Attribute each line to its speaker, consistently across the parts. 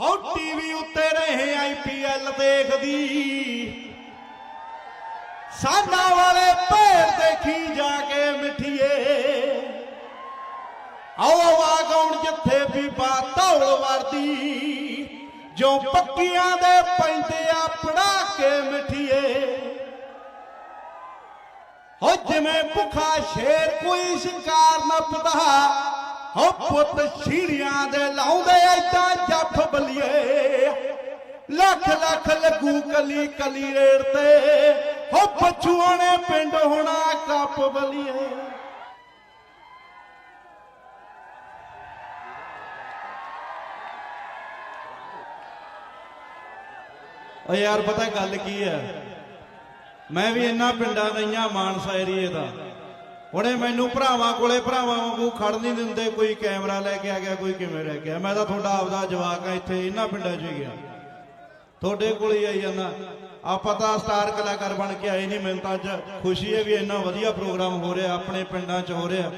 Speaker 1: ਹੋ ਟੀਵੀ ਉੱਤੇ ਰਹੇ ਆਈਪੀਐਲ ਦੇਖਦੀ। ਸਾਨਾ ਵਾਲੇ ਭੇਰ ਦੇਖੀ ਜਾ ਕੇ ਮਿੱਠੀਏ। ਆਓ ਆਵਾਜ਼ ਆਉਣ ਜਿੱਥੇ ਵੀ ਧੌਲ ਵਰਦੀ। ਜੋ ਪੱਕੀਆਂ ਦੇ ਪੈਂਦੇ ਆ ਪੜਾ ਕੇ ਮਿੱਠੀਏ। ਹੋ ਜਿਵੇਂ ਭੁੱਖਾ ਸ਼ੇਰ ਕੋਈ ਸ਼ਿਕਾਰ ਨੱਪਦਾ। ਹੋ ਪੁੱਤ ਛੀੜੀਆਂ ਦੇ ਲਾਉਂਦੇ ਐਦਾਂ ਜੱਫ ਲੱਖ ਲੱਖ ਲੱਗੂ ਕਲੀ ਕਲੀ ਰੇੜ ਤੇ। ਹੋ ਪਛੂਆਂ ਪਿੰਡ ਹੋਣਾ ਕੱਪ ਬਲੀਏ। ਓ ਯਾਰ ਪਤਾ ਗੱਲ ਕੀ ਹੈ? ਮੈਂ ਵੀ ਇੰਨਾ ਪਿੰਡਾਂ ਦਾ ਹੀ ਆ, ਮਾਨਸਾ ਏਰੀਏ ਦਾ। ਹੁਣੇ ਮੈਨੂੰ ਭਰਾਵਾਂ ਕੋਲੇ ਭਰਾਵਾਂ ਵਾਂਗੂ ਖੜ ਨਹੀਂ ਦਿੰਦੇ, ਕੋਈ ਕੈਮਰਾ ਲੈ ਕੇ ਆ ਗਿਆ, ਕੋਈ ਕਿਵੇਂ ਲੈ ਕੇ ਆ ਮੈਂ ਤਾਂ ਤੁਹਾਡਾ ਆਪਦਾ ਜਵਾਕ ਆ, ਇੱਥੇ ਇਹਨਾਂ ਪਿੰਡਾਂ 'ਚ ਹੀ ਗਿਆ। ਤੁਹਾਡੇ ਕੋਲ ਹੀ ਆਈ ਜਾਂਦਾ। ਆਪਾਂ ਤਾਂ ਸਟਾਰ ਕਲਾਕਾਰ ਬਣ ਕੇ ਆਏ ਨਹੀਂ, ਮੈਨੂੰ ਤਾਂ ਅੱਜ ਖੁਸ਼ੀ ਹੈ ਵੀ ਇੰਨਾ ਵਧੀਆ ਪ੍ਰੋਗਰਾਮ ਹੋ ਰਿਹਾ, ਆਪਣੇ ਪਿੰਡਾਂ 'ਚ ਹੋ ਰਿਹਾ।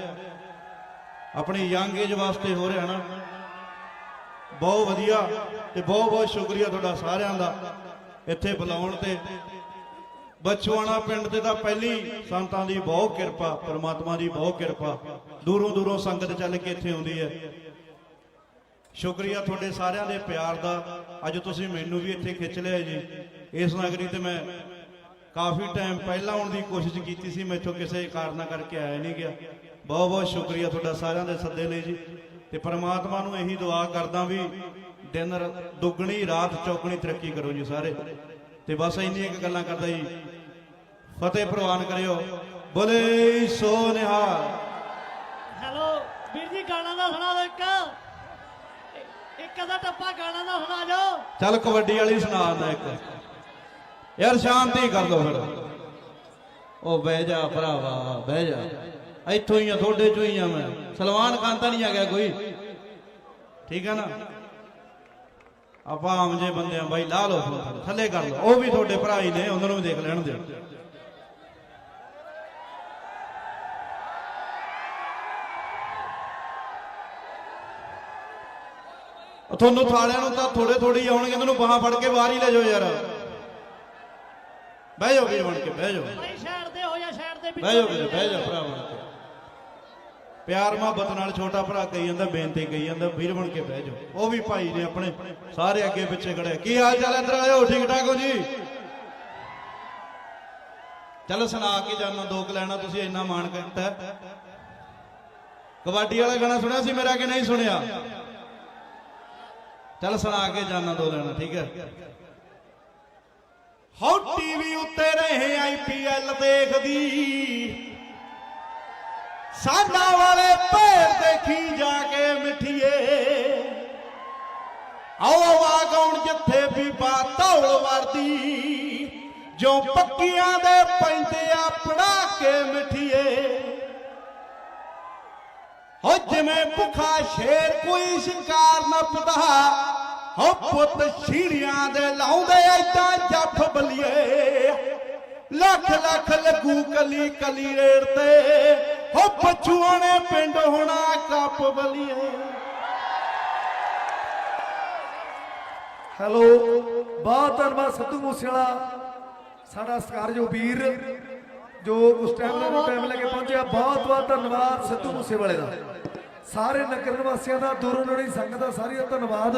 Speaker 1: ਆਪਣੀ ਯੰਗ ਏਜ ਵਾਸਤੇ ਹੋ ਰਿਹਾ ਨਾ। ਬਹੁਤ ਵਧੀਆ ਤੇ ਬਹੁਤ ਬਹੁਤ ਸ਼ੁਕਰੀਆ ਤੁਹਾਡਾ ਸਾਰਿਆਂ ਦਾ ਇੱਥੇ ਬੁਲਾਉਣ ਤੇ। ਬਚਵਾਣਾ ਪਿੰਡ ਤੇ ਤਾਂ ਪਹਿਲੀ ਸੰਤਾਂ ਦੀ ਬਹੁਤ ਕਿਰਪਾ, ਪਰਮਾਤਮਾ ਦੀ ਬਹੁਤ ਕਿਰਪਾ। ਦੂਰੋਂ ਦੂਰੋਂ ਸੰਗਤ ਚੱਲ ਕੇ ਇੱਥੇ ਆਉਂਦੀ ਹੈ। ਸ਼ੁਕਰੀਆ ਤੁਹਾਡੇ ਸਾਰਿਆਂ ਦੇ ਪਿਆਰ ਦਾ। ਅੱਜ ਤੁਸੀਂ ਮੈਨੂੰ ਵੀ ਇੱਥੇ ਖਿੱਚ ਲਿਆ ਜੀ। ਇਸ ਨਗਰੀ ਤੇ ਮੈਂ ਕਾਫੀ ਟਾਈਮ ਪਹਿਲਾਂ ਆਉਣ ਦੀ ਕੋਸ਼ਿਸ਼ ਕੀਤੀ ਸੀ, ਮੈਥੋਂ ਕਿਸੇ ਕਾਰਨਾ ਕਰਕੇ ਆਇਆ ਨਹੀਂ ਗਿਆ। ਬਹੁਤ ਬਹੁਤ ਸ਼ੁਕਰੀਆ ਤੁਹਾਡਾ ਸਾਰਿਆਂ ਦੇ ਸੱਦੇ ਲਈ ਜੀ। ਤੇ ਪਰਮਾਤਮਾ ਨੂੰ ਇਹੀ ਦੁਆ ਕਰਦਾ ਵੀ ਦਿਨ ਦੁੱਗਣੀ, ਰਾਤ ਚੌਗਣੀ ਤਰੱਕੀ ਕਰੋ ਜੀ ਸਾਰੇ। ਤੇ ਬਸ ਇੰਨੀ ਇੱਕ ਗੱਲਾਂ ਕਰਦਾ ਜੀ। ਫਤਿਹ ਪ੍ਰਵਾਨ ਕਰਿਓ। ਬੋਲੇ ਸੋ ਨਿਹਾਲ।
Speaker 2: ਹੈਲੋ, ਵੀਰ ਜੀ, ਗਾਣਾ ਦਾ ਸੁਣਾ ਦਿਓ ਇੱਕ। ਇੱਕ ਅਦਾ ਟੱਪਾ ਗਾਣਾ ਦਾ ਸੁਣਾ ਦਿਓ
Speaker 1: ਚੱਲ ਕਬੱਡੀ ਵਾਲੀ ਸੁਣਾ ਦਿੰਦਾ ਇੱਕ। ਯਾਰ ਸ਼ਾਂਤੀ ਕਰ ਦੋ ਫਿਰ। ਉਹ ਬਹਿ ਜਾ ਭਰਾਵਾ, ਬਹਿ ਜਾ। ਇੱਥੋਂ ਹੀ ਆ, ਤੁਹਾਡੇ ਚੋਂ ਹੀ ਆ ਮੈਂ। ਸਲਮਾਨ ਖਾਨ ਤਾਂ ਨਹੀਂ ਆ ਗਿਆ ਕੋਈ। ਠੀਕ ਹੈ ਨਾ? ਆਪਾਂ ਆਮ ਜੇ ਬੰਦੇ ਆ, ਬਾਈ, ਲਾ ਲਓ ਥੱਲੇ ਕਰ ਲਓ। ਉਹ ਵੀ ਤੁਹਾਡੇ ਭਰਾ ਹੀ ਨੇ, ਉਹਨਾਂ ਨੂੰ ਵੀ ਦੇਖ ਲੈਣ ਦਿਓ। ਤੁਹਾਨੂੰ ਥਾਲਿਆਂ ਨੂੰ ਤਾਂ ਥੋੜੇ ਥੋੜੀ ਆਉਣਗੇ ਤੁਹਾਨੂੰ ਬਾਹਾਂ ਫੜ ਕੇ ਬਾਹਰ ਹੀ ਲੈ ਜਾਓ ਯਾਰ। ਬਹਿ ਜਾਓ ਵੀਰ ਬਣ ਕੇ ਬਹਿ ਜਾਓ।
Speaker 2: ਭਾਈ ਸਾਈਡ ਤੇ ਹੋ ਜਾ ਸਾਈਡ ਤੇ
Speaker 1: ਬਹਿ ਜਾਓ ਵੀਰ ਬਹਿ ਜਾਓ ਭਰਾ ਬਣ ਕੇ। ਪਿਆਰ ਮੁਹੱਬਤ ਨਾਲ ਛੋਟਾ ਭਰਾ ਕਹੀ ਜਾਂਦਾ ਬੇਨਤੀ ਕਹੀ ਜਾਂਦਾ ਵੀਰ ਬਣ ਕੇ ਬਹਿ ਜਾਓ। ਉਹ ਵੀ ਭਾਈ ਨੇ ਆਪਣੇ ਸਾਰੇ ਅੱਗੇ ਪਿੱਛੇ ਖੜੇ ਕੀ ਹਾਲ ਚਾਲ ਹੈ? ਇੱਧਰ ਆਇਓ ਠੀਕ ਠਾਕ ਹੋ ਜੀ? ਚਲੋ ਸੁਣਾ ਕੇ ਜਾਣਾ ਦੋ ਕੁ ਲੈਣਾ ਤੁਸੀਂ ਇੰਨਾ ਮਾਣ ਕੀਤਾ ਹੈ। ਕਬੱਡੀ ਵਾਲਾ ਗਾਣਾ ਸੁਣਿਆ ਸੀ ਮੇਰਾ ਕਿ ਨਹੀਂ ਸੁਣਿਆ? ਚੱਲ ਸੁਣਾ ਕੇ ਜਾਣਾ ਦੋ ਲੈਣਾ, ਠੀਕ ਹੈ? ਹੋ ਟੀਵੀ ਉੱਤੇ ਰਹੇ ਆਈਪੀਐਲ ਦੇਖਦੀ। ਸਾਨਾ ਵਾਲੇ ਭੇਰ ਦੇਖੀ ਜਾ ਕੇ ਮਿੱਠੀਏ। ਆਓ ਆਵਾਜ਼ ਆਉਣ ਜਿੱਥੇ ਵੀ ਧੌਲ ਵਰਦੀ। ਜੋ ਪੱਕੀਆਂ ਦੇ ਪੈਂਦੇ ਆ ਪੜਾ ਕੇ ਮਿੱਠੀਏ। ਹੋ ਜਿਵੇਂ ਭੁੱਖਾ ਸ਼ੇਰ ਕੋਈ ਸ਼ਿਕਾਰ ਨੱਪਦਾ ਹੋ ਪੁੱਤ ਛੀੜੀਆਂ ਦੇ ਲਾਉਂਦੇ ਐਦਾਂ ਜੱਫ ਬਲੀਏ। ਲੱਖ ਲੱਖ ਲੱਗੂ ਕਲੀ ਕਲੀ ਰੇੜ ਤੇ ਹੋ ਪਛੂਆਂ ਪਿੰਡ ਹੋਣਾ ਕੱਪ ਬਲੀਏ।
Speaker 3: ਹੈਲੋ, ਬਹੁਤ ਧੰਨਵਾਦ ਸਿੱਧੂ ਮੂਸੇਵਾਲਾ ਸਾਡਾ ਸਤਿਕਾਰਯੋਗ ਵੀਰ। ਜੋ ਉਸ ਟਾਈਮ ਦੇ ਨੂੰ ਟਾਈਮ ਲੈ ਕੇ ਪਹੁੰਚਿਆ, ਬਹੁਤ ਬਹੁਤ ਧੰਨਵਾਦ ਸਿੱਧੂ ਮੂਸੇਵਾਲੇ ਦਾ। ਸਾਰੇ ਨਗਰ ਨਿਵਾਸੀਆਂ ਦਾ, ਦੂਰੋਂ ਨੇੜੇ ਸੰਗਤ ਦਾ ਸਾਰੀ ਦਾ ਧੰਨਵਾਦ।